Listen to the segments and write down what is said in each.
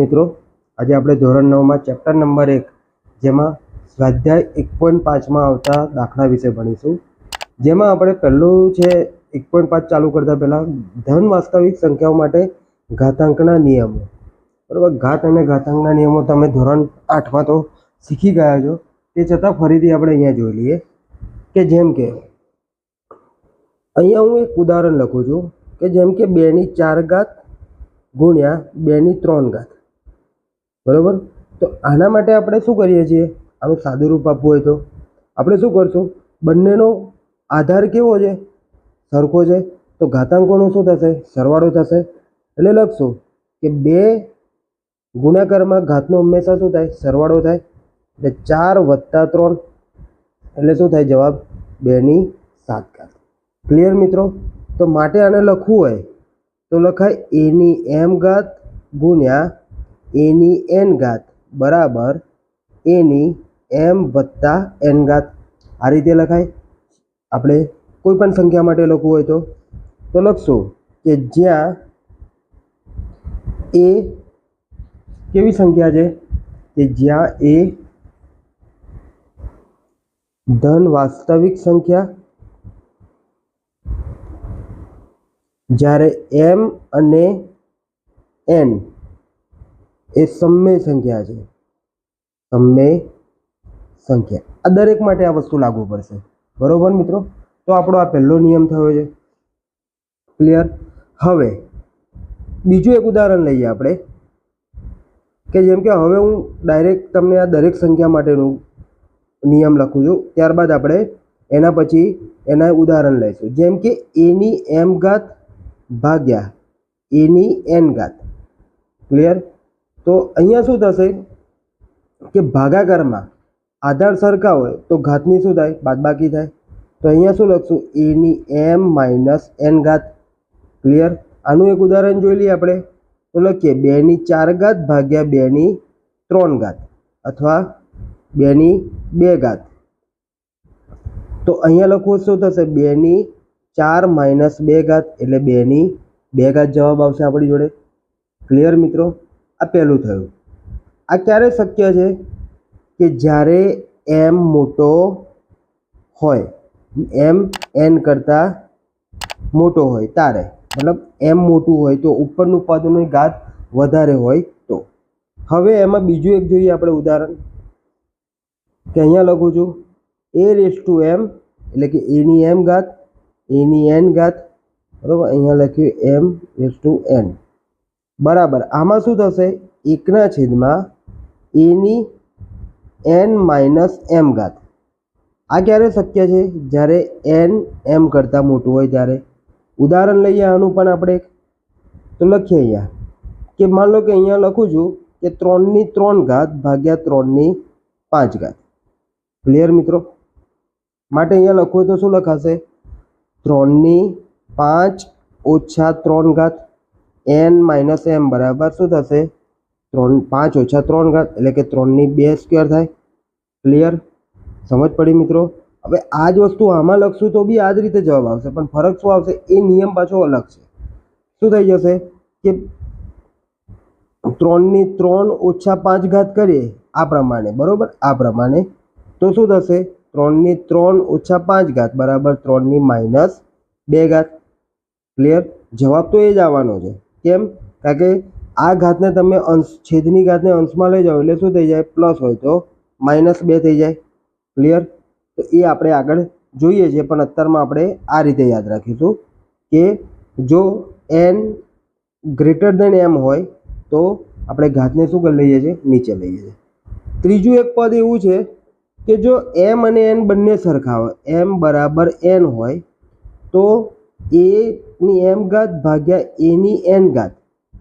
મિત્રો, આજે આપણે ધોરણ નવમાં ચેપ્ટર નંબર એક, જેમાં સ્વાધ્યાય એક પોઈન્ટ પાંચમાં આવતા દાખલા વિશે ભણીશું. જેમાં આપણે પહેલું છે, એક પોઈન્ટ પાંચ ચાલુ કરતા પહેલાં ધન વાસ્તવિક સંખ્યાઓ માટે ઘાતાંકના નિયમો. બરાબર? ઘાત અને ઘાતાંકના નિયમો તમે ધોરણ આઠમાં તો શીખી ગયા છો. તે છતાં ફરીથી આપણે અહીંયા જોઈ લઈએ કે જેમ કે, અહીંયા હું એક ઉદાહરણ લખું છું કે જેમ કે બેની ચાર ઘાત ગુણ્યા બેની ત્રણ ઘાત. બરોબર? તો આના માટે આપણે શું કરીએ છીએ? આનું સાદું રૂપ આપવું હોય તો. આપણે શું કરશું? બંનેનો આધાર કેવો છે? સરખો છે? તો ઘાતાંકોનો શું થશે? સરવાળો થશે. એટલે લખશું કે બે ગુણાકારમાં ઘાતનો હંમેશા શું થાય? સરવાળો થાય. એટલે ચાર વત્તા ત્રણ. એટલે શું થાય? જવાબ બેની સાત ઘાત. ક્લિયર મિત્રો? તો માટે આને લખવું હોય તો લખાય એની એમ ઘાત ગુણ્યા એની એન ઘાત બરાબર એની એમ વત્તા એન ઘાત. આ રીતે લખાય. આપણે કોઈ પણ સંખ્યા માટે લખવું હોય તો તો લખશું કે જ્યાં એ કેવી સંખ્યા છે? કે જ્યાં એ ધન વાસ્તવિક સંખ્યા, જ્યારે એમ અને એન એ સમય સંખ્યા છે. સમય સંખ્યા. આ દરેક માટે આ વસ્તુ લાગુ પડશે. બરોબર મિત્રો? તો આપણો આ પહેલો નિયમ થયો છે. ક્લિયર હવે, બીજું એક ઉદાહરણ લઈએ આપણે, કે જેમ કે હવે હું ડાયરેક્ટ તમને આ દરેક સંખ્યા માટેનું નિયમ લખું છું. ત્યારબાદ આપણે એના પછી એના ઉદાહરણ લઈશું. જેમ કે એની એમ ઘાત ભાગ્યા એની એન ઘાત. ક્લિયર તો અહીંયા શું થશે કે ભાગાકારમાં આધાર સરખા હોય તો ઘાતની શું થાય? બાદબાકી થાય. તો અહીંયા શું લખશું? એની એમ માઇનસ એન ઘાત. ક્લિયર આનું એક ઉદાહરણ જોઈ લઈએ આપણે. તો લખીએ બેની ચાર ઘાત ભાગ્યા બેની ત્રણ ઘાત અથવા બેની બે ઘાત. તો અહીંયા લખવું શું થશે? બેની ચાર માઇનસ બે ઘાત એટલે બેની બે ઘાત જવાબ આવશે આપણી જોડે. ક્લિયર મિત્રો? આ પહેલું થયું. આ ક્યારે શક્ય છે કે જ્યારે એમ મોટો હોય એમ એન કરતાં મોટો હોય, તારે? મતલબ એમ મોટું હોય તો ઉપરનું પદની ઘાત વધારે હોય તો. હવે એમાં બીજું એક જોઈએ આપણે ઉદાહરણ. કે અહીંયા લખું છું એ રેસ ટુ એમ એટલે કે એની એમ ઘાત એની એન ઘાત, બરાબર? અહીંયા લખ્યું એમ રેસ ટુ એન બરાબર. આમાં શું થશે? એકના છેદમાં એની એન માઇનસ એમ ઘાત. આ ક્યારે શક્ય છે? જ્યારે એન એમ કરતાં મોટું હોય ત્યારે. ઉદાહરણ લઈએ, આનું પણ આપણે તો લખીએ અહીંયા કે માન લો કે અહીંયા લખું છું કે ત્રણની ત્રણ ઘાત ભાગ્યા ત્રણની પાંચ ઘાત. ક્લિયર મિત્રો? માટે અહીંયા લખવું તો શું લખાશે? ત્રણની પાંચ ઓછા ત્રણ ઘાત. એન માઇનસ એમ બરાબર શું થશે? ત્રણ, પાંચ ઓછા ત્રણ ઘાત, એટલે કે ત્રણની બે સ્ક્વેર થાય. ક્લિયર સમજ પડી મિત્રો? હવે આ જ વસ્તુ આમાં લખશું તો બી આ જ રીતે જવાબ આવશે, પણ ફરક શું આવશે? એ નિયમ પાછો અલગ છે. શું થઈ જશે? કે ત્રણની ત્રણ ઓછા પાંચ ઘાત કરીએ, આ પ્રમાણે, બરોબર? આ પ્રમાણે. તો શું થશે? ત્રણની ત્રણ ઓછા પાંચ ઘાત, બરાબર ત્રણની માઇનસ બે ઘાત. ક્લિયર જવાબ તો એ જ આવવાનો છે. કેમ? કારણ કે આ ઘાતને તમે અંશ, છેદની ઘાતને અંશમાં લઈ જાઓ એટલે શું થઈ જાય? પ્લસ હોય તો માઇનસ બે થઈ જાય. ક્લિયર તો એ આપણે આગળ જોઈએ છીએ પણ અત્યારમાં આપણે આ રીતે યાદ રાખીશું કે જો એન ગ્રેટર દેન એમ હોય તો આપણે ઘાતને શું કરી લઈએ છીએ? નીચે લઈએ છીએ. ત્રીજું એક પદ એવું છે કે જો એમ અને એન બંને સરખા હોય એમ બરાબર એન હોય તો એની એમ ઘાત ભાગ્યા એની એન ઘાત.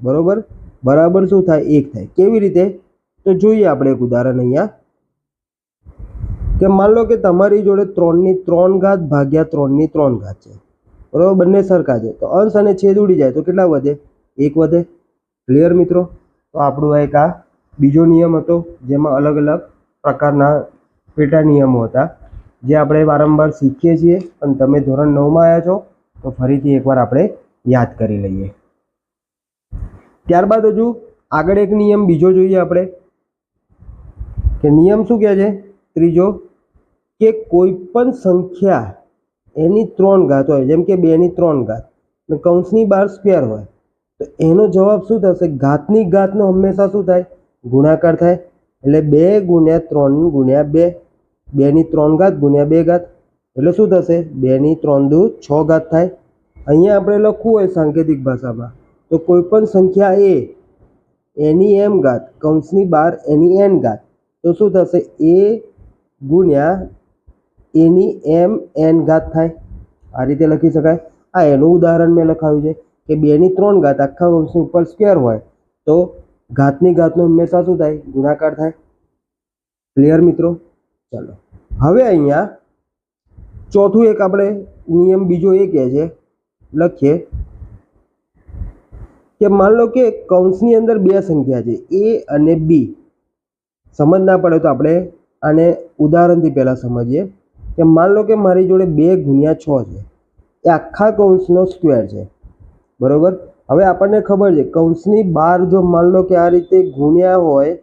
બરાબર? બરાબર શું થાય? એક થાય. કેવી રીતે? તો જોઈએ આપણે એક ઉદાહરણ અહીંયા. કે માન લો કે તમારી જોડે ત્રણની ત્રણ ઘાત ભાગ્યા ત્રણની ત્રણ ઘાત છે. બરાબર? બંને સરખા છે. તો અંશ અને છેદ ઉડી જાય. તો કેટલા વધે? એક વધે. ક્લિયર મિત્રો? તો આપણું એક આ બીજો નિયમ હતો, જેમાં અલગ અલગ પ્રકારના પેટા નિયમો હતા. જે આપણે વારંવાર શીખીએ છીએ. અને તમે ધોરણ નવમાં આવ્યા છો. તો ફરીથી એકવાર આપણે યાદ કરી લઈએ. ત્યારબાદ હજુ આગળ એક નિયમ, બીજો જોઈએ આપણે. કે નિયમ શું કહે છે? ત્રીજો, કે કોઈ પણ સંખ્યા એની ત્રણ ઘાત હોય, જેમ કે બેની ત્રણ ઘાત કૌંસની બાર સ્ક્વેર હોય, તો એનો જવાબ શું થશે? ઘાતની ઘાતનો હંમેશા શું થાય? ગુણાકાર થાય. એટલે બે ગુણ્યા ત્રણ ગુણ્યા બે, બેની ત્રણ ઘાત ગુણ્યા બે ઘાત. એટલે શું થશે? બેની ત્રણ દુ છ ઘાત થાય. અહીંયા આપણે લખવું હોય સાંકેતિક ભાષામાં. તો કોઈ પણ સંખ્યા એ એની એમ ઘાત, કૌંસની બાર એની એન ઘાત. તો શું થશે? એ ગુણ્યા એની એમ એન ઘાત થાય. આ રીતે લખી શકાય. આ એનું ઉદાહરણ મેં લખાવ્યું છે કે બેની ત્રણ ઘાત આખા કૌંસની ઉપર સ્ક્વેર હોય તો ઘાતની ઘાતનો હંમેશા શું થાય? ગુણાકાર થાય. ક્લિયર મિત્રો? ચાલો. હવે અહીંયા ચોથું એક આપણે નિયમ બીજો એ કહે છે, લખીએ કે માન લો કે કૌંસની અંદર બે સંખ્યા છે, એ અને બી. સમજ ના પડે તો આપણે આને ઉદાહરણથી પહેલાં સમજીએ કે માન લો કે મારી જોડે બે ગુણ્યા છ છે, એ આખા કૌંસનો સ્ક્વેર છે, બરાબર? હવે આપણને ખબર છે, કૌંસની બહાર જો માન લો કે આ રીતે ગુણ્યા હોય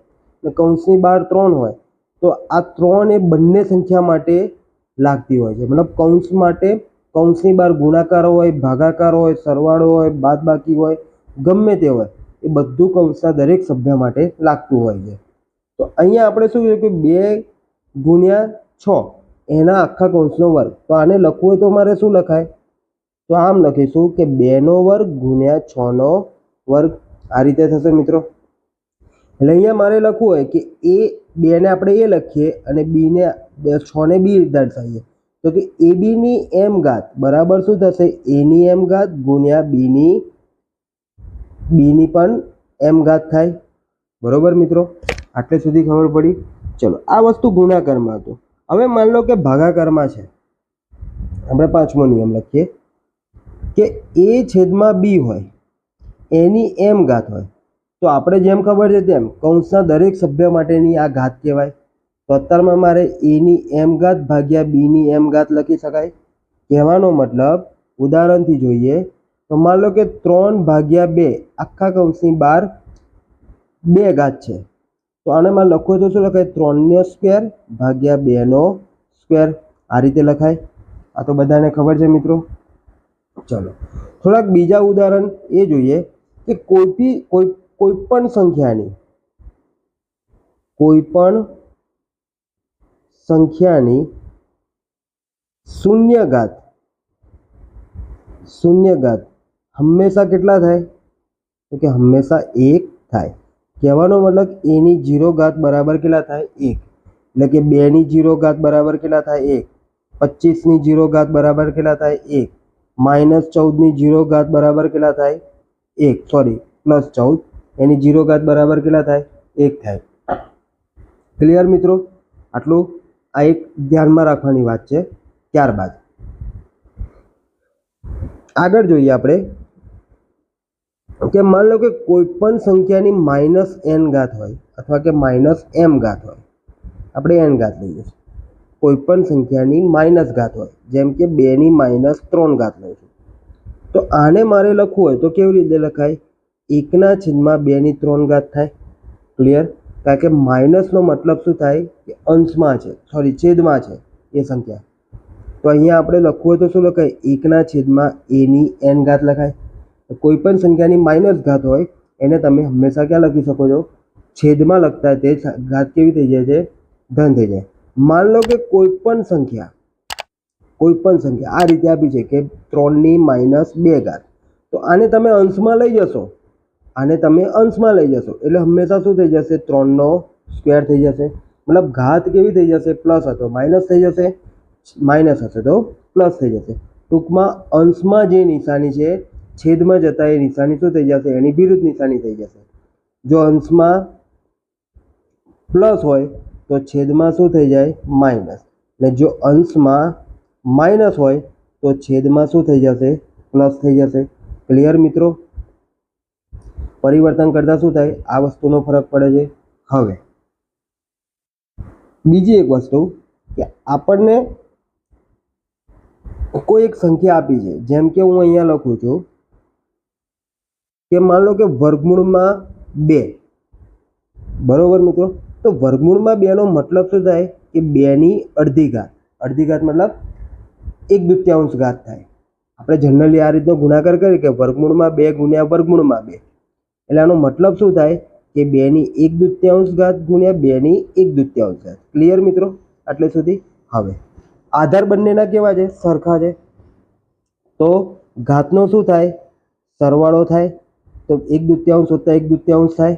ને કૌંસની બહાર ત્રણ હોય, તો આ ત્રણ એ બંને સંખ્યા માટે લાગતી હોય છે. મતલબ કૌંસ માટે કૌંસની બહાર ગુણાકાર હોય, ભાગાકાર હોય, સરવાળો હોય, બાદબાકી હોય, ગમે તે હોય, એ બધું કૌંસના દરેક સભ્ય માટે લાગતું હોય છે. તો અહીંયા આપણે શું કહ્યું કે બે ગુણ્યા છ, એના આખા કૌંસનો વર્ગ. તો આને લખવું હોય તો મારે શું લખાય? તો આમ લખીશું કે બેનો વર્ગ ગુણ્યા છનો વર્ગ આ રીતે થશે મિત્રો. એટલે અહીંયા મારે લખવું હોય કે એ બેને આપણે એ લખીએ અને બીને છને બી દર્શાવીએ તો કે એ બીની એમ ઘાત બરાબર શું થશે? એની એમ ઘાત ગુણ્યા બીની બીની પણ એમ ઘાત થાય. બરોબર મિત્રો? આટલે સુધી ખબર પડી. ચલો, આ વસ્તુ ગુણાકારમાં હતું. હવે માન લો કે ભાગાકારમાં છે. આપણે પાંચમો નિયમ લખીએ. કે એ છેદમાં બી હોય, એની એમ ઘાત હોય. તો આપણે જેમ ખબર છે તેમ કૌંસના દરેક સભ્ય માટેની આ ઘાત કહેવાય. તો અત્યારમાં મારે એની એમ ઘાત ભાગ્યા બીની એમ ઘાત લખી શકાય. કહેવાનો મતલબ, ઉદાહરણથી જોઈએ, તો માન લો કે ત્રણ ભાગ્યા બે આખા કૌંસની બહાર બે ઘાત છે. તો આને મારે લખવું તો શું લખાય? ત્રણનો સ્ક્વેર ભાગ્યા બેનો સ્ક્વેર. આ રીતે લખાય. આ તો બધાને ખબર છે મિત્રો. ચલો. થોડાક બીજા ઉદાહરણ એ જોઈએ કે કોઈ બી કોઈ કોઈ પણ સંખ્યાની કોઈ પણ સંખ્યાની શૂન્ય ઘાત શૂન્ય ઘાત હંમેશા કેટલા થાય? તો કે હંમેશા એક થાય. કહેવાનો મતલબ એની જીરો ઘાત બરાબર કેટલા થાય? એક. એટલે કે બેની જીરો ઘાત બરાબર કેટલા થાય? એક. પચીસની જીરો ઘાત બરાબર કેટલા થાય? એક. માઇનસ ચૌદની જીરો ઘાત બરાબર કેટલા થાય? એક. સોરી પ્લસ ચૌદ એની જીરો ઘાત બરાબર કેટલા થાય? એક થાય. ક્લિયર મિત્રો? આટલું આ એક ધ્યાનમાં રાખવાની વાત છે. ત્યારબાદ આગળ જોઈએ આપણે કે માન લો કે કોઈ પણ સંખ્યાની માઇનસ એન ઘાત હોય અથવા કે માઇનસ એમ ઘાત હોય. આપણે એન ઘાત લઈએ કોઈ પણ સંખ્યાની માઇનસ ઘાત હોય, જેમ કે બેની માઇનસ ત્રણ ઘાત લઈશું તો આને મારે લખવું હોય તો કેવી રીતે લખાય? એકના છેદમાં બેની ત્રણ ઘાત થાય. ક્લિયર કારણ કે માઇનસનો મતલબ શું થાય? કે અંશમાં છે. સોરી છેદમાં છે એ સંખ્યા. તો અહીંયા આપણે લખવું હોય તો શું લખાય? એકના છેદમાં એની એન ઘાત લખાય. કોઈ પણ સંખ્યાની માઇનસ ઘાત હોય, એને તમે હંમેશા ક્યાં લખી શકો છો? છેદમાં લખતા તે ઘાત કેવી થઈ જાય છે? ધન થઈ જાય. માન લો કે કોઈ પણ સંખ્યા, કોઈ પણ સંખ્યા, આ રીતે આપી છે કે ત્રણની માઇનસ બે ઘાત. તો આને તમે અંશમાં લઈ જશો. આને તમે અંશમાં લઈ જશો. એટલે હંમેશા શું થઈ જશે? ત્રણનો સ્ક્વેર થઈ જશે. મતલબ ઘાત કેવી થઈ જશે? પ્લસ હતો માઇનસ થઈ જશે. માઇનસ હશે. તો પ્લસ થઈ જશે. ટૂંકમાં અંશમાં જે નિશાની છે, છેદમાં જતા એ નિશાની શું થઈ જશે? એની વિરુદ્ધ નિશાની થઈ જશે. જો અંશમાં પ્લસ હોય, તો છેદમાં શું થઈ જાય? માઇનસ ને જો અંશમાં માઇનસ હોય, તો છેદમાં શું થઈ જશે? પ્લસ થઈ જશે. ક્લિયર મિત્રો? પરિવર્તન કરતાં શું થાય? આ વસ્તુનો ફરક પડે છે. હવે, બીજી એક વસ્તુ કે આપણને કોઈ એક સંખ્યા આપી છે. જેમ કે હું અહીંયા લખું છું કે માન લો કે વર્ગમૂળમાં બે. બરોબર મિત્રો? તો વર્ગમૂળમાં બેનો મતલબ શું થાય? કે બેની અડધી ઘાત. અડધી ઘાત મતલબ એક દૂત્યાંશ ઘાત થાય. આપણે જનરલી આ રીતનો ગુણાકાર કરીએ કે વર્ગમૂળમાં બે ગુણ્યા વર્ગમૂળમાં બે. એટલે આનો મતલબ શું થાય કે બેની એક દૂત્યાંશ ઘાત ગુણ્યા બેની એક દૂત્યાંશ ઘાત. ક્લિયર મિત્રો? આટલે સુધી હવે. આધાર બંનેના કેવા છે? સરખા છે. તો ઘાતનો શું થાય? સરવાળો થાય. તો એક દૂત્યાંશ વત્તા એક દૂત્યાંશ થાય.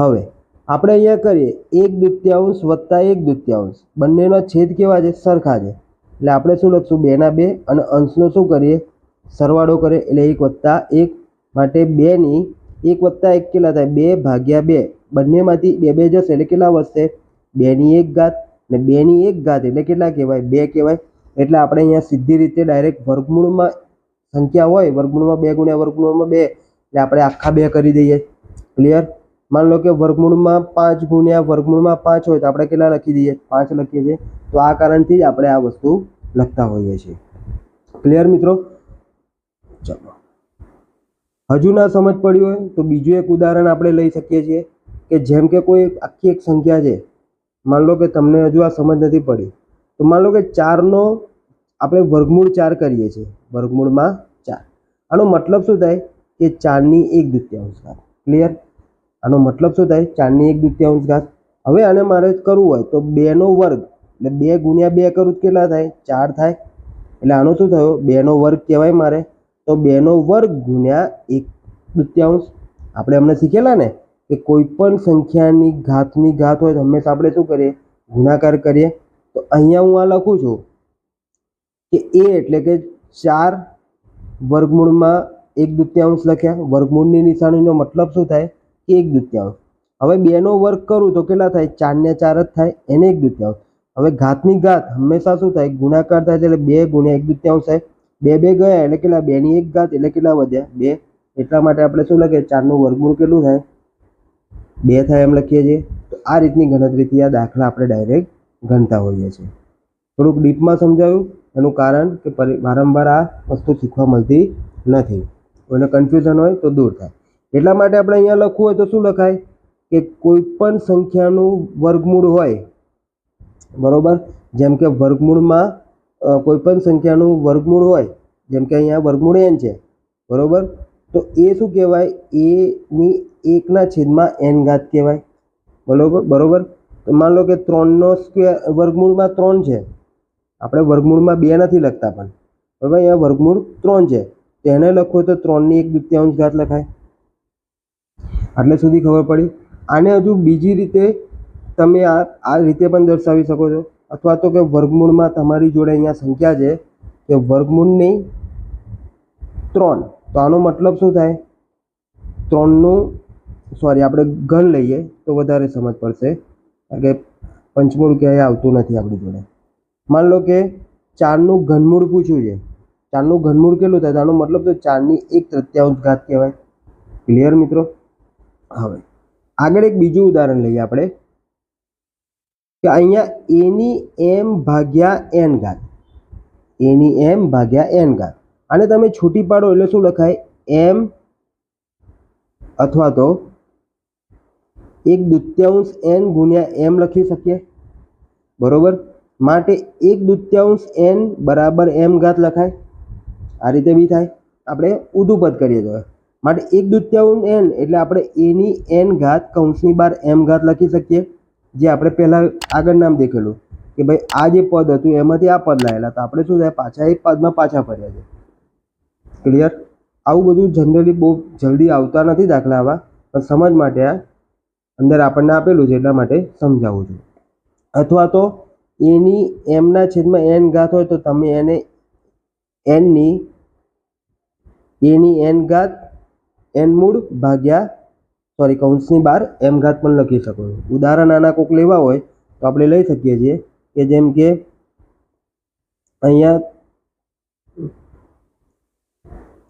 હવે આપણે અહીંયા કરીએ. એક દૂત્યાંશ વત્તા એક દૂત્યાંશ. બંનેનો છેદ કેવા છે? સરખા છે. એટલે આપણે શું લખશું? બેના બે. અને અંશનો શું કરીએ? સરવાળો કરીએ. એટલે એક વત્તા એક માટે બેની એક વત્તા એક કેટલા થાય? બે ભાગ્યા બે. બંનેમાંથી બે બે જશે એટલે કેટલા વધશે? બેની એક ઘાત ને બેની એક ઘાત એટલે કેટલા કહેવાય? બે કહેવાય. એટલે આપણે અહીંયા સીધી રીતે ડાયરેક્ટ વર્ગમૂળમાં સંખ્યા હોય, વર્ગમૂળમાં બે ગુણ્યા વર્ગમૂળમાં બે, એટલે આપણે આખા બે કરી દઈએ. ક્લિયર માન લો કે વર્ગમૂળમાં પાંચ ગુણ્યા વર્ગમૂળમાં પાંચ હોય તો આપણે કેટલા લખી દઈએ? પાંચ લખીએ છીએ. તો આ કારણથી જ આપણે આ વસ્તુ લખતા હોઈએ છીએ. ક્લિયર મિત્રો? ચલો. હજુ ના સમજ પડી હોય તો બીજું એક ઉદાહરણ આપણે લઈ શકીએ છીએ કે જેમ કે કોઈ આખી એક સંખ્યા છે, માન લો કે તમને હજુ આ સમજ નથી પડી, તો માન લો કે ચારનો આપણે વર્ગમૂળ ચાર કરીએ છીએ, વર્ગમૂળમાં ચાર. આનો મતલબ શું થાય કે ચારની એક દૂત્યાંશ ઘાત ક્લિયર આનો મતલબ શું થાય? ચારની એક દૂત્યાંશ ઘાત. હવે આને મારે કરવું હોય તો બેનો વર્ગ, એટલે બે ગુણ્યા બે કરું કેટલા થાય? ચાર થાય. એટલે આનો શું થયો? બેનો વર્ગ કહેવાય મારે. તો બેનો વર્ગ ગુણ્યા એક દૃત્યાંશ આપણે હમણાં શીખેલા ને કે કોઈ પણ સંખ્યાની ઘાતની ઘાત હોય તો હંમેશા આપણે શું કરીએ? ગુણાકાર કરીએ. તો અહીંયા હું આ લખું છું કે એ એટલે કે ચાર વર્ગમૂળમાં એક દૃત્યાંશ લખ્યા. વર્ગમૂળની નિશાનીનો મતલબ શું થાય? કે એક દૂત્યાંશ હવે બેનો વર્ગ કરું તો કેટલા થાય? ચારને ચાર જ થાય, એને એક દૃત્યાંશ હવે ઘાતની ઘાત હંમેશા શું થાય? ગુણાકાર થાય એટલે બે ગુણ્યા એક દૃત્યાંશ થાય. બે બે ગયા, એટલે કેટલા, બેની એક ઘાત એટલે કેટલા વધ્યા? બે. એટલા માટે આપણે શું લખીએ? ચારનું વર્ગમૂળ કેટલું થાય? બે થાય એમ લખીએ છીએ. તો આ રીતની ગણતરીથી આ દાખલા આપણે ડાયરેક્ટ ગણતા હોઈએ છીએ. થોડુંક ડીપમાં સમજાયું, એનું કારણ કે વારંવાર આ વસ્તુ શીખવા મળતી નથી. કોઈને કન્ફ્યુઝન હોય તો દૂર થાય. એટલા માટે આપણે અહીંયા લખવું હોય તો શું લખાય? કે કોઈ પણ સંખ્યાનું વર્ગમૂળ હોય, બરોબર? જેમ કે વર્ગમૂળમાં અ, કોઈ પણ સંખ્યાનું વર્ગમૂળ હોય જેમ કે અહીંયા વર્ગમૂળ એન છે બરોબર? તો એ શું કહેવાય? એની એકના છેદમાં એન ઘાત કહેવાય બરાબર? બરાબર? તો માન લો કે ત્રણનો સ્ક્વેર વર્ગમૂળમાં ત્રણ છે. આપણે વર્ગમૂળમાં બે નથી લખતા પણ. બરાબર? અહીંયા વર્ગમૂળ ત્રણ છે. તો એને લખવું તો ત્રણની એક દૂત્યાંશ ઘાત લખાય. આટલે સુધી ખબર પડી. આને હજુ બીજી રીતે તમે આ આ રીતે પણ દર્શાવી શકો છો. અથવા તો કે વર્ગમૂળમાં તમારી જોડે અહીંયા સંખ્યા છે કે વર્ગમૂળની ત્રણ. તો આનો મતલબ શું થાય? ત્રણનું સોરી આપણે ઘન લઈએ તો વધારે સમજ પડશે. કારણ કે પંચમૂળ ક્યાંય આવતું નથી આપણી જોડે. માન લો કે ચારનું ઘનમૂળ પૂછ્યું છે. ચારનું ઘનમૂળ કેટલું થાય? આનો મતલબ તો ચારની એક તૃત્યાંશ ઘાત કહેવાય. ક્લિયર મિત્રો? હવે, આગળ એક બીજું ઉદાહરણ લઈએ આપણે. કે અહીંયા એની એમ ભાગ્યા એન ઘાત. એની એમ ભાગ્યા એન ઘાત. આને તમે છૂટી પાડો એટલે શું લખાય? એમ અથવા તો એક દૂત્યાંશ એન ગુણ્યા એમ લખી શકીએ. બરોબર? માટે એક દૂત્યાંશ એન બરાબર એમ ઘાત લખાય. આ રીતે બી થાય. આપણે ઊંધું કરીએ તો. માટે એક દૂત્યાંશ એન એટલે આપણે એની એન ઘાત કૌંસની બાર એમ ઘાત લખી શકીએ. જે આપણે પહેલાં આગળ નામ દેખેલું, કે ભાઈ આ જે પદ હતું એમાંથી આ પદ લાવેલા તો આપણે શું થાય? પાછા એ પદમાં પાછા ફર્યા છે ક્લિયર આવું બધું જનરલી બહુ જલ્દી આવતા નથી દાખલા આવા પણ સમજ માટે આ અંદર આપણને આપેલું છે, એટલા માટે સમજાવું છું. અથવા તો એની, એમના છેદમાં એન ઘાત હોય તો તમે એને એનની, એની એન ઘાત, એન મૂળ ભાગ્યા સોરી, કૌંસની બહાર એમ ઘાત પણ લખી શકો છો. ઉદાહરણ આના કોક લેવા હોય તો આપણે લઈ શકીએ છીએ કે જેમ કે અહીંયા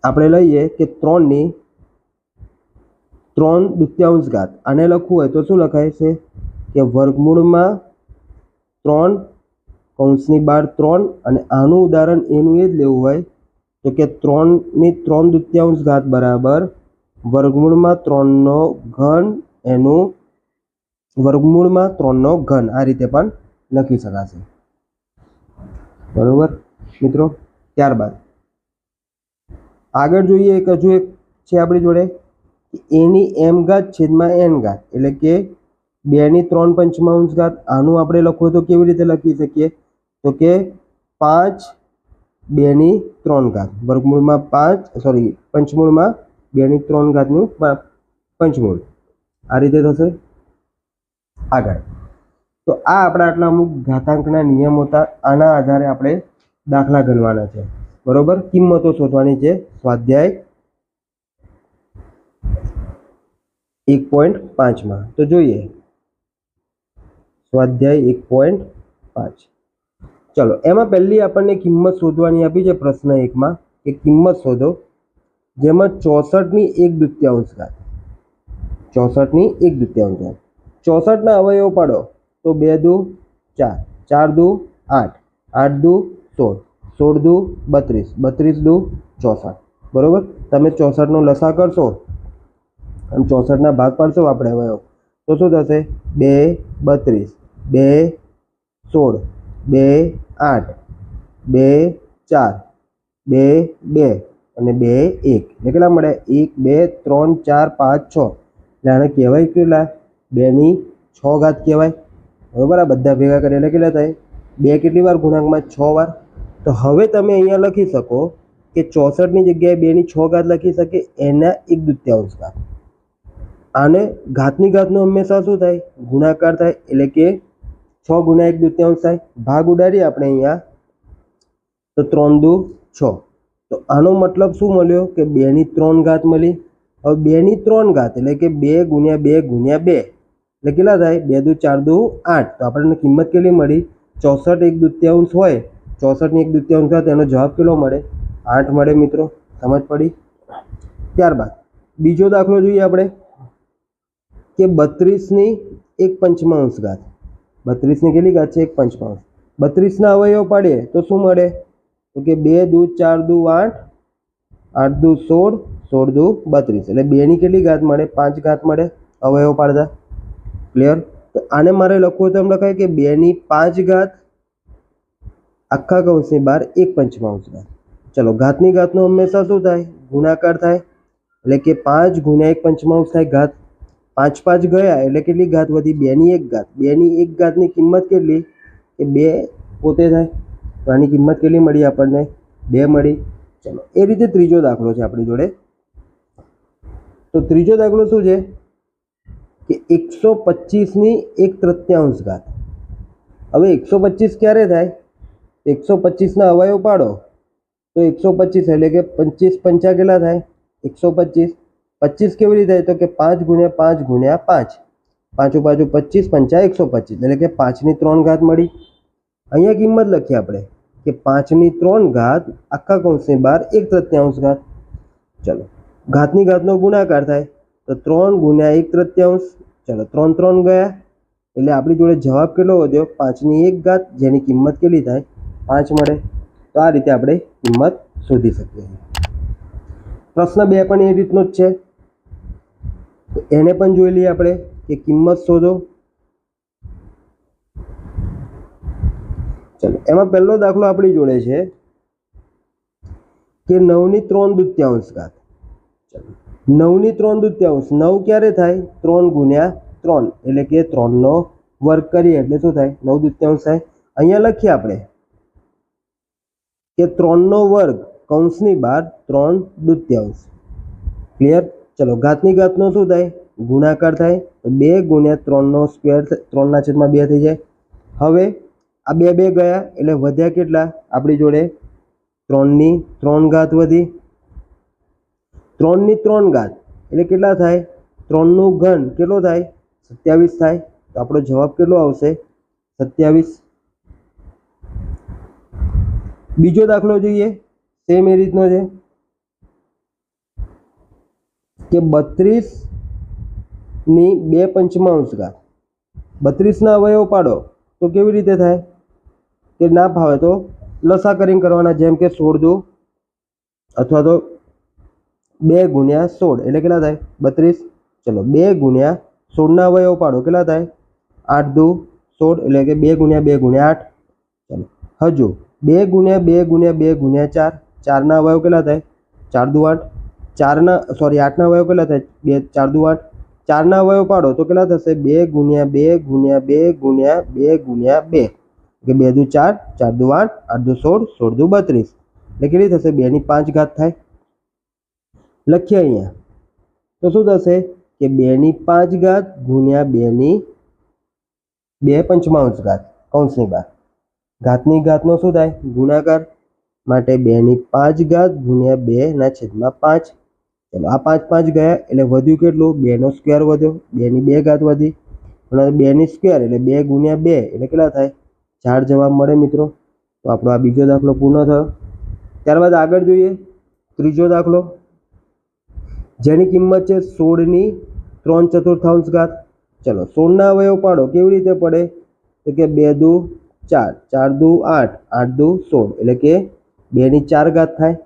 આપણે લઈએ કે ત્રણની ત્રણ દૂત્યાંશ ઘાત. આને લખવું હોય તો શું લખાય છે? કે વર્ગમૂળમાં ત્રણ, કૌંસની બાર ત્રણ અને આનું ઉદાહરણ એનું એ જ લેવું હોય તો કે ત્રણની ત્રણ દૂત્યાંશ ઘાત બરાબર વર્ગમૂળમાં ત્રણનો ઘન એનું વર્ગમૂળમાં ત્રણનો ઘન આ રીતે પણ લખી શકાશે. બરોબર? મિત્રો, ત્યારબાદ આગળ જોઈએ એક હજુ એક છે આપણી જોડે એની એમ ઘાત છેદમાં એન ઘાત એટલે કે બેની ત્રણ પંચમાંશ ઘાત આનું આપણે લખવું તો કેવી રીતે લખી શકીએ? તો કે પાંચ બેની ત્રણ ઘાત. વર્ગમૂળમાં પાંચ સોરી પંચમૂળમાં બેની ત્રણ ઘાતનું પંચમૂળ. આ રીતે થશે આગળ. તો આ આપણા આટલા અમુક ઘાતાંકના નિયમો હતા, આના આધારે આપણે દાખલા ગણવાના છે. બરોબર? કિંમતો શોધવાની છે સ્વાધ્યાય એક પોઈન્ટ પાંચમાં તો જોઈએ. સ્વાધ્યાય એક પોઈન્ટ પાંચ. ચલો, એમાં પહેલી આપણને કિંમત શોધવાની આપી છે પ્રશ્ન એકમાં કે કિંમત શોધો જેમાં ચોસઠની એક દૃત્યાંશ ઘાત ચોસઠની એક દૃત્યાંશ ઘાત ચોસઠના અવયવો પાડો તો બે દુ ચાર. ચાર દુ આઠ. આઠ દુ સોળ. સોળ દુ બત્રીસ. બત્રીસ દુ ચોસઠ. બરોબર? તમે ચોસઠનો લસા કરશો અને ચોસઠના ભાગ પાડશો આપણે અવયવ, તો શું થશે? બે, બત્રીસ. બે, સોળ. બે, આઠ. બે, ચાર. બે બે. અને બે એક. એટલે કેટલા મળે? એક, બે, ત્રણ, ચાર, પાંચ, છ. એટલે આને કહેવાય કેટલા? બેની છ ઘાત કહેવાય. બરાબર? આ બધા ભેગા કરીએ એટલે કેટલા થાય? બે કેટલી વાર? ગુણાંકમાં છ વાર. તો હવે તમે અહીંયા લખી શકો કે ચોસઠની જગ્યાએ બેની છ ઘાત લખી શકે એના એક દૂત્યાંશ ઘાત. આને ઘાતની ઘાતનો હંમેશા શું થાય? ગુણાકાર થાય. એટલે કે છ ગુણ્યા એક દૂત્યાંશ થાય. ભાગ ઉડાડીએ આપણે અહીંયા. તો ત્રણ દુ છ. તો આનો મતલબ શું મળ્યો? કે બેની ત્રણ ઘાત મળી. હવે બેની ત્રણ ઘાત એટલે કે બે ગુણ્યા બે ગુણ્યા બે. એટલે કેટલા થાય? બે દુ ચાર દુ આઠ. તો આપણને કિંમત કેટલી મળી? ચોસઠ એક દૃત્યાંશ હોય. ચોસઠની એક દૃત્યાંશ હોય એનો જવાબ કેટલો મળે? આઠ મળે મિત્રો. સમજ પડી? ત્યારબાદ, બીજો દાખલો જોઈએ આપણે. કે બત્રીસની એક પંચમાંશ ઘાત. બત્રીસની કેટલી ઘાત છે? એક પંચમાંશ. બત્રીસના અવયવ પાડીએ તો શું મળે? તો કે બે દુ ચાર દુ આઠ આઠ દુ સોળ સોળ દુ બત્રીસ. એટલે બેની કેટલી ઘાત મળે? પાંચ ઘાત મળે. અવયવ પાડતા ક્લિયર તો આને મારે લખવું હોય તો એમ લખાય કે બેની પાંચ ઘાત આખા કૌંસની બહાર એક પંચમાંશ ઘાત. ચલો, ઘાતની ઘાતનો હંમેશા શું થાય? ગુણાકાર થાય. એટલે કે પાંચ ગુણ્યા એક પંચમાંશ થાય ઘાત. પાંચ પાંચ ગયા એટલે કેટલી ઘાત વધી? બેની એક ઘાત. બેની એક ઘાતની કિંમત કેટલી? કે બે પોતે થાય. તો આની કિંમત કેટલી મળી આપણને? બે મળી. ચલો, એ રીતે ત્રીજો દાખલો છે આપણી જોડે. તો ત્રીજો દાખલો શું છે? કે એકસો પચીસની એક તૃત્યાંશ ઘાત. હવે એકસો પચીસ ક્યારે થાય? એકસો પચીસના અવયવ પાડો. તો એકસો પચીસ એટલે કે પચીસ પંચા કેટલા થાય? એકસો પચીસ. પચીસ કેવી રીતે થાય? તો કે પાંચ ગુણ્યા પાંચ ગુણ્યા પાંચ. પાંચું પાછું પચીસ પંચા એકસો પચીસ. એટલે કે પાંચની ત્રણ ઘાત મળી. અહીંયા કિંમત લખીએ આપણે કે પાંચની ત્રણ ઘાત આખા કૌંસની બહાર એક તૃત્યાંશ ઘાત. ચલો, ઘાતની ઘાતનો ગુણાકાર થાય તો ત્રણ ગુણ્યા એક તૃત્યાંશ. ચલો, ત્રણ ત્રણ ગયા એટલે આપણી જોડે જવાબ કેટલો વધ્યો? પાંચની એક ઘાત, જેની કિંમત કેટલી થાય? પાંચ મળે. તો આ રીતે આપણે કિંમત શોધી શકીએ પ્રશ્ન બે પણ એ રીતનો જ છે. તો એને પણ જોઈ લઈએ આપણે કે કિંમત શોધો. ચલો, એમાં પહેલો દાખલો આપણી જોડે છે કે નવની ત્રણ દૃત્યાંશ ઘાત. નવની ત્રણ દૃત્યાંશ, નવ ક્યારે થાય? ત્રણ ગુણ્યા ત્રણ, એટલે કે ત્રણનો વર્ગ કરીએ એટલે શું થાય? નવ દૃત્યાંશ થાય. અહીંયા લખીએ આપણે કે ત્રણનો વર્ગ કૌંસની બહાર ત્રણ દૂત્યાંશ. ક્લિયર ચલો, ઘાતની ઘાતનો શું થાય? ગુણાકાર થાય બે ગુણ્યા ત્રણનો સ્ક્વેર ત્રણના છેદમાં બે થઈ જાય. હવે આ બે બે ગયા, એટલે વધ્યા કેટલા? આપણી જોડે ત્રણની ત્રણ ઘાત વધી. ત્રણની ત્રણ ઘાત, એટલે કેટલા થાય? ત્રણનું ઘન કેટલો થાય? સત્યાવીસ થાય. તો આપણો જવાબ કેટલો આવશે? સત્યાવીસ. બીજો દાખલો જોઈએ. સેમ એ રીતનો છે. કે બત્રીસની બે પંચમાંશ ઘાત. બત્રીસના અવયવ પાડો, તો કેવી રીતે થાય? કે ના ફાવે તો લસા કરીને કરવાના જેમ કે સોળ દો અથવા તો બે ગુણ્યા સોળ એટલે કેટલા થાય બત્રીસ ચલો બે ગુણ્યા સોળના અવયવ પાડો કેટલા થાય આઠ દુ સોળ એટલે કે બે ગુણ્યા બે ગુણ્યા આઠ ચાલો હજુ બે ગુણ્યા બે ગુણ્યા બે ગુણ્યા ચાર ચારના અવયવ કેટલા થાય ચાર દુ આઠ ચારના સોરી આઠના અવયવ કેટલા થાય બે ચાર દુ આઠ ચારના અવયવ પાડો તો કેટલા થશે બે ગુણ્યા બે ગુણ્યા બે ગુણ્યા બે ગુણ્યા બે કે બે દુ ચાર ચાર દુ આઠ આઠ દુ સોળ સોળ દુ બત્રીસ. એટલે કેટલી થશે? બેની પાંચ ઘાત થાય. લખીએ અહીંયા. તો શું થશે? કે બેની પાંચ ઘાત ગુણ્યા બેની બે પંચમાંશ ઘાત, કૌંસની બાર ઘાતની ઘાતનો શું થાય? ગુણાકાર. માટે બેની પાંચ ઘાત ગુણ્યા બે ના છેદમાં પાંચ. ચલો, આ પાંચ પાંચ ગયા, એટલે વધ્યું કેટલું? બેનો સ્ક્વેર વધ્યો. બેની બે ઘાત વધી. અને બેની સ્ક્વેર, એટલે બે ગુણ્યા બે, એટલે કેટલા થાય? ચાર જવાબ મળે મિત્રો. તો આપણો આ બીજો દાખલો પૂર્ણ થયો. ત્યારબાદ આગળ જોઈએ. ત્રીજો દાખલો. જેની કિંમત છે સોળની ત્રણ ચતુર્થાંશ ઘાત. ચલો, સોળના અવયવ પાડો. કેવી રીતે પડે? તો કે બે દુ ચાર. ચાર દુ આઠ. આઠ દુ સોળ. એટલે કે બેની ચાર ઘાત થાય.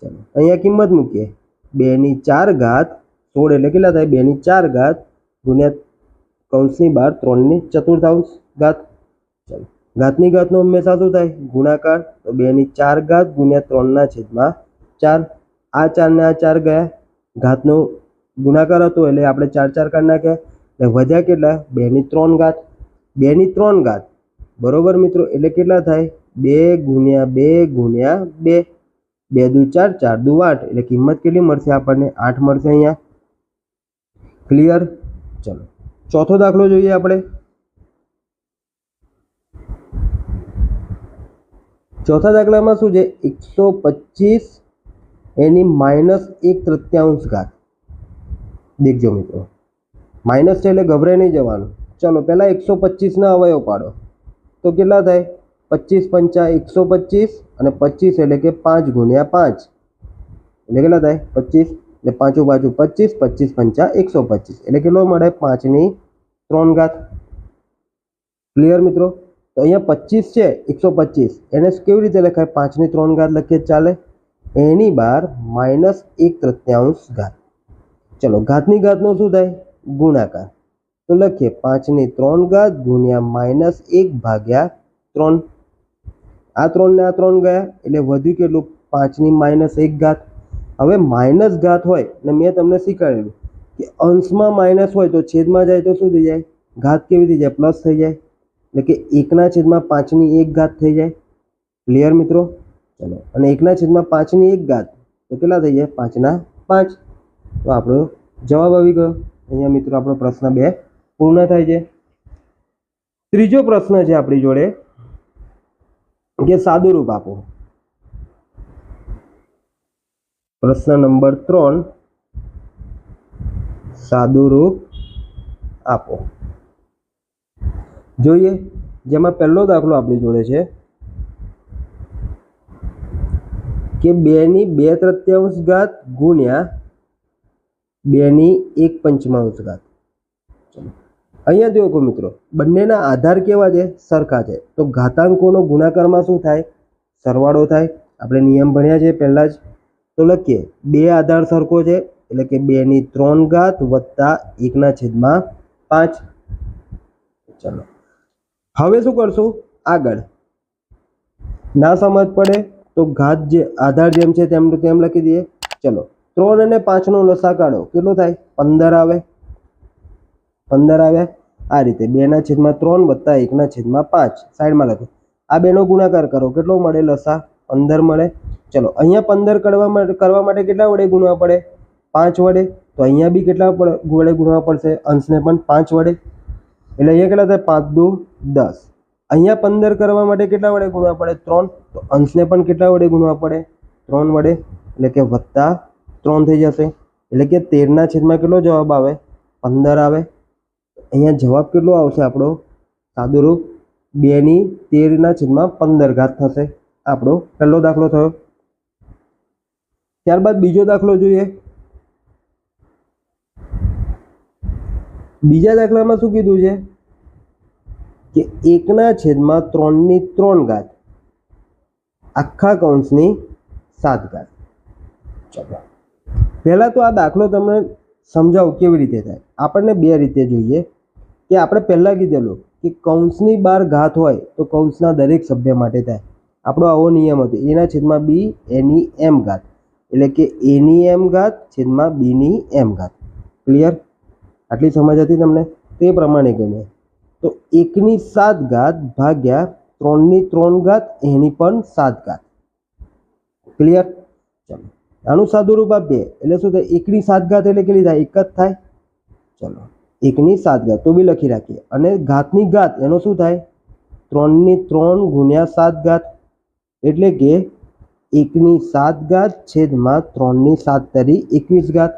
ચલો, અહીંયા કિંમત મૂકીએ. બેની ચાર ઘાત સોળ એટલે કેટલા થાય? બેની ચાર ઘાત ગુણ્યા કૌંસની બાર ત્રણની ચતુર્થાંશ ઘાત. ચલો ઘાતની ઘાતનો હંમેશા શું થાય? ગુણાકાર. તો બેની ચાર ઘાત ગુણ્યા ત્રણના છેદમાં ચાર. આ ચાર ને આ ચાર ગયા. ઘાતનો ગુણાકાર હતો એટલે આપણે ચાર ચાર કાઢ નાખ્યા. એટલે વધ્યા કેટલા? બેની ત્રણ ઘાત. બેની ત્રણ ઘાત. બરોબર મિત્રો? એટલે કેટલા થાય? બે ગુણ્યા બે ગુણ્યા બે. બે દુ ચાર ચાર દુ આઠ. એટલે કિંમત કેટલી મળશે આપણને? આઠ મળશે અહીંયા. ક્લિયર ચલો. ચોથો દાખલો જોઈએ આપણે. ચોથા દાખલામાં શું છે? એકસો પચીસ એની માઇનસ એક તૃત્યાંશ ઘાત. દેખજો મિત્રો. માઇનસ છે એટલે ગભરાઈ નહીં જવાનું. ચલો, પહેલાં એકસો પચીસના અવયવ પાડો. તો કેટલા થાય? પચીસ પંચા એકસો પચીસ અને પચીસ એટલે કે પાંચ ગુણ્યા પાંચ. એટલે કેટલા થાય? પચીસ. એટલે પાંચું બાજુ પચીસ પચીસ પંચા એકસો પચીસ. એટલે કેટલો મળે? પાંચની ત્રણ ઘાત. ક્લિયર મિત્રો? તો અહીંયા પચીસ છે, એકસો પચીસ. એને કેવી રીતે લખાય? પાંચની ત્રણ ઘાત લખીએ, ચાલે. એની બાર માઇનસ એક તૃત્યાંશ ઘાત. ચલો, ઘાતની ઘાતનો શું થાય? ગુણાકાર. તો લખીએ, પાંચની ત્રણ ઘાત ગુણ્યા માઇનસ એક ભાગ્યા ત્રણ. આ ત્રણને આ ત્રણ ગયા, એટલે વધ્યું કેટલું? પાંચની માઇનસ એક ઘાત. હવે માઇનસ ઘાત હોય, ને મેં તમને શીખવાડેલું કે અંશમાં માઇનસ હોય તો છેદમાં જાય તો શું થઈ જાય? ઘાત કેવી થઈ જાય? પ્લસ થઈ જાય. એટલે કે એકના છેદમાં પાંચની એક ઘાત થઈ જાય. ક્લિયર મિત્રો? ચલો. અને એકના છેદમાં પાંચની એક ઘાત તો કેટલા થઈ જાય? પાંચના પાંચ. તો આપણો જવાબ આવી ગયો. અહીંયા મિત્રો આપણો પ્રશ્ન બે પૂર્ણ થાય છે. ત્રીજો પ્રશ્ન છે આપણી જોડે કે સાદું રૂપ આપો. પ્રશ્ન નંબર ત્રણ. સાદું રૂપ આપો. જોઈએ, જેમાં પહેલો દાખલો આપણી જોડે છે કે બેની બે તૃત્યાંશ ઘાત ગુણ્યા બેની એક પંચમાંશ ઘાત. અહીંયા જોયો મિત્રો, બંનેના આધાર કેવા છે? સરખા છે. તો ઘાતાંકોનો ગુણાકારમાં શું થાય? સરવાળો થાય. આપણે નિયમ ભણ્યા છે પહેલાં જ. તો લખીએ, બે આધાર સરખો છે, એટલે કે બેની ત્રણ ઘાત વત્તા એકના છેદમાં પાંચ. ચલો. હવે શું કરશું? આગળ. ના સમજ પડે તો ઘાત જે આધાર જેમ છે તેમ તેમ લખી દઈએ. ચલો, ત્રણ અને પાંચનો લસા કાઢો. કેટલો થાય? પંદર આવે. પંદર આવે. આ રીતે બેના છેદમાં ત્રણ વત્તા એકના છેદમાં પાંચ. સાઈડમાં લખો. આ બેનો ગુણાકાર કરો. કેટલો મળે લસા? પંદર મળે. ચલો, અહીંયા પંદર કરવા કરવા માટે કેટલા વડે ગુણવા પડે? પાંચ વડે. તો અહીંયા બી કેટલા વડે ગુણવા પડશે? અંશને પણ પાંચ વડે. એટલે અહીંયા કેટલા થાય? પાંચ દુ દસ. અહીંયા પંદર કરવા માટે કેટલા વડે ગુણવા પડે? ત્રણ. તો અંશને પણ કેટલા વડે ગુણવા પડે? ત્રણ વડે. એટલે કે વત્તા ત્રણ થઈ જશે. એટલે કે તેરના છેદમાં કેટલો જવાબ આવે? પંદર આવે. અહીંયા જવાબ કેટલો આવશે આપણો? સાદુરૂપ બેની તેરના છેદમાં પંદર ઘાત થશે. આપણો પહેલો દાખલો થયો. ત્યારબાદ બીજો દાખલો જોઈએ. બીજા દાખલામાં શું કીધું છે? કે એકના છેદમાં ત્રણની ત્રણ ઘાત. આખા કૌંસની સાત ઘાત. ચલો. પહેલાં તો આ દાખલો તમને સમજાવું કેવી રીતે થાય. આપણને બે રીતે જોઈએ. કે આપણે પહેલાં કીધેલું કે કૌંસની બાર ઘાત હોય તો કૌંસના દરેક સભ્ય માટે થાય. આપણો આવો નિયમ હતો. એના છેદમાં બી, એની એમ ઘાત. એટલે કે એની એમ ઘાત છેદમાં બીની એમ ઘાત. ક્લિયર આટલી સમજ હતી તમને? તે પ્રમાણે ગણીએ તો એકની સાત ઘાત ભાગ્યા ત્રણની ત્રણ ઘાત, એની પણ સાત ઘાત. ક્લિયર ચલો. આનું સાદું રૂપ આપીએ. એટલે શું થાય? એકની સાત ઘાત એટલે કેટલી થાય? એક જ થાય. ચલો. એકની સાત ઘાત. તો બી લખી રાખીએ. અને ઘાતની ઘાત, એનો શું થાય? ત્રણની ત્રણ ગુણ્યા સાત ઘાત. એટલે કે એકની સાત ઘાત છેદમાં ત્રણની સાત તરી એકવીસ ઘાત.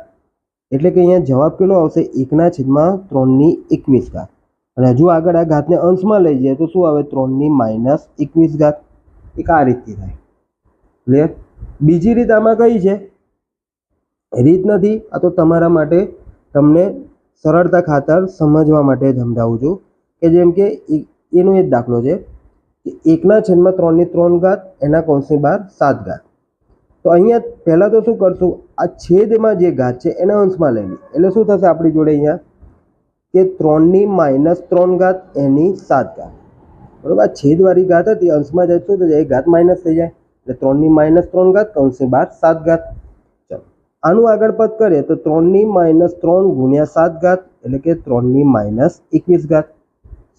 એટલે કે અહીંયા જવાબ કેટલો આવશે? એકના છેદમાં ત્રણની એકવીસ ઘાત. અને હજુ આગળ આ ઘાતને અંશમાં લઈ જઈએ તો શું આવે? ત્રણની માઇનસ એકવીસ ઘાત. એક આ રીતથી થાય. ક્લિયર બીજી રીત આમાં કઈ છે? રીત નથી. આ તો તમારા માટે તમને સરળતા ખાતર સમજવા માટે સમજાવું છું. કે જેમ કે એ- એનો એક દાખલો છે કે એકના છેદમાં ત્રણની ત્રણ ઘાત, એના કૌંસની બહાર સાત ઘાત. તો અહીંયા પહેલાં તો શું કરશું? આ છેદમાં જે ઘાત છે, એના અંશમાં લઈએ એટલે શું થશે આપણી જોડે અહીંયા? કે ત્રણની માઇનસ ત્રણ ઘાત, એની સાત ઘાત. બરાબર? છેદવાળી ઘાત હતી, અંશમાં જાય શું થઈ જાય એ ઘાત માઇનસ થઈ જાય. એટલે ત્રણની માઇનસ ત્રણ ઘાત અંશની બાદ સાત ઘાત. ચાલો. આનું આગળ પદ કરીએ, તો ત્રણની માઇનસ ત્રણ ગુણ્યા સાત ઘાત, એટલે કે ત્રણની માઇનસ એકવીસ ઘાત.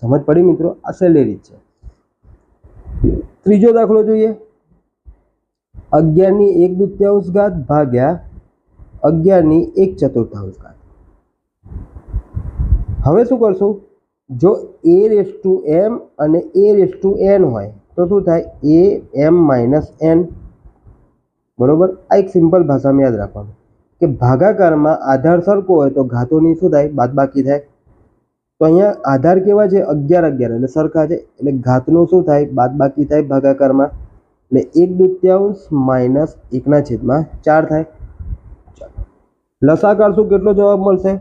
સમજ પડી મિત્રો? આ સહેલી છે. ત્રીજો દાખલો જોઈએ. અગિયારની એક દૂત્યાંશ ઘાત ભાગ્યા અગિયારની એક ચતુર્થાંશ ઘાત. હવે શું કરશું? જો એ રેસ ટુ એમ અને એ રેસ ટુ એન હોય, તો શું થાય? એ એમ માઇનસ એન. બરોબર? આ એક સિમ્પલ ભાષામાં યાદ રાખવાનું. કે ભાગાકારમાં આધાર સરખો હોય તો ઘાતોની શું થાય? બાદબાકી થાય. તો અહીંયા આધાર કેવા છે? અગિયાર અગિયાર. એટલે સરખા છે. એટલે ઘાતનું શું થાય? બાદબાકી થાય ભાગાકારમાં. એટલે એક દૂત્યાંશ માઇનસ એકના છેદમાં ચાર થાય. લસાકાર શું કેટલો જવાબ મળશે?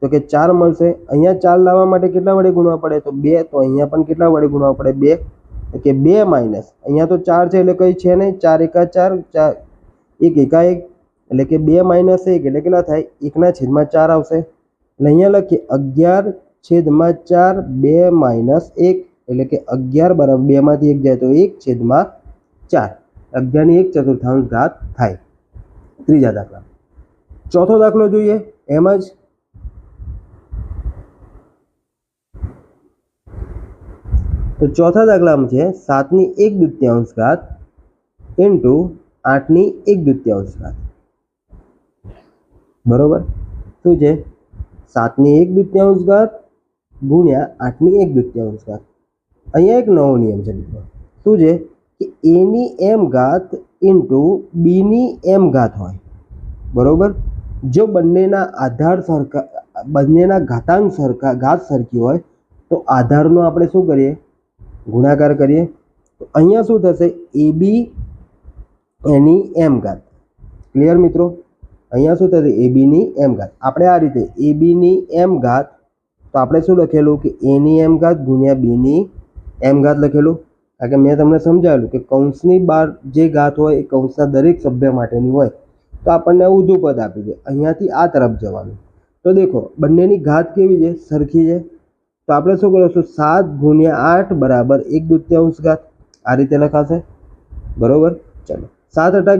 તો કે ચાર મળશે. અહીંયા ચાર લાવવા માટે કેટલા વડે ગુણવા પડે? તો બે. તો અહીંયા પણ કેટલા વડે ગુણવા પડે? બે. કે બે માઇનસ. અહીંયા તો ચાર છે એટલે કંઈ છે નહીં. ચાર એકા ચાર ચાર. એક એકા એક. એટલે કે બે માઇનસ એક એટલે કેટલા થાય? એકના છેદમાં ચાર આવશે. એટલે અહીંયા લખીએ અગિયાર છેદમાં ચાર, બે માઇનસ એક. એટલે કે અગિયાર બરાબર બેમાંથી એક જાય તો એક છેદમાં ચાર. અગિયારની એક ચતુર્થાંશ ઘાત થાય. ત્રીજા દાખલા ચોથો દાખલો જોઈએ, એમ જ. તો ચોથા દાખલામાં છે, સાતની એક દ્વિતીયાંશ ઘાત ઇન્ટુ આઠની એક દ્વિતીયાંશ ઘાત. બરોબર? શું છે? સાતની એક દ્વિતીયાંશ ઘાત ગુણ્યા આઠની એક દ્વિતીયાંશ ઘાત. અહીંયા એક નવો નિયમ છે મિત્રો. શું છે? કે એની એમ ઘાત ઇન્ટુ બીની એમ ઘાત હોય. બરોબર? જો બંનેના આધાર સરખા, બંનેના ઘાતાંક સરખા, ઘાત સરખી હોય, તો આધારનો આપણે શું કરીએ? ગુણાકાર કરીએ. તો અહીંયા શું થશે? એ બી એની એમ ઘાત. ક્લિયર મિત્રો? અહીંયા શું થશે? એ બીની એમ ઘાત. આપણે આ રીતે એ બીની એમ ઘાત, તો આપણે શું લખેલું? કે એની એમ ઘાત ગુણ્યા બીની એમ ઘાત લખેલું. કારણ કે મેં તમને સમજાવેલું કે કૌંસની બહાર જે ઘાત હોય એ કૌંસના દરેક સભ્ય માટેની હોય. તો આપણને ઊંધું પદ આપી દે. અહીંયાથી આ તરફ જવાનું. તો દેખો, બંનેની ઘાત કેવી છે? સરખી છે. તો આપણે શું કરીશું? સાત ગુણ્યા આઠ બરાબર એક દૂત્યાંશ ઘાત. આ રીતે લખાશે. બરોબર? ચલો. સાત અટા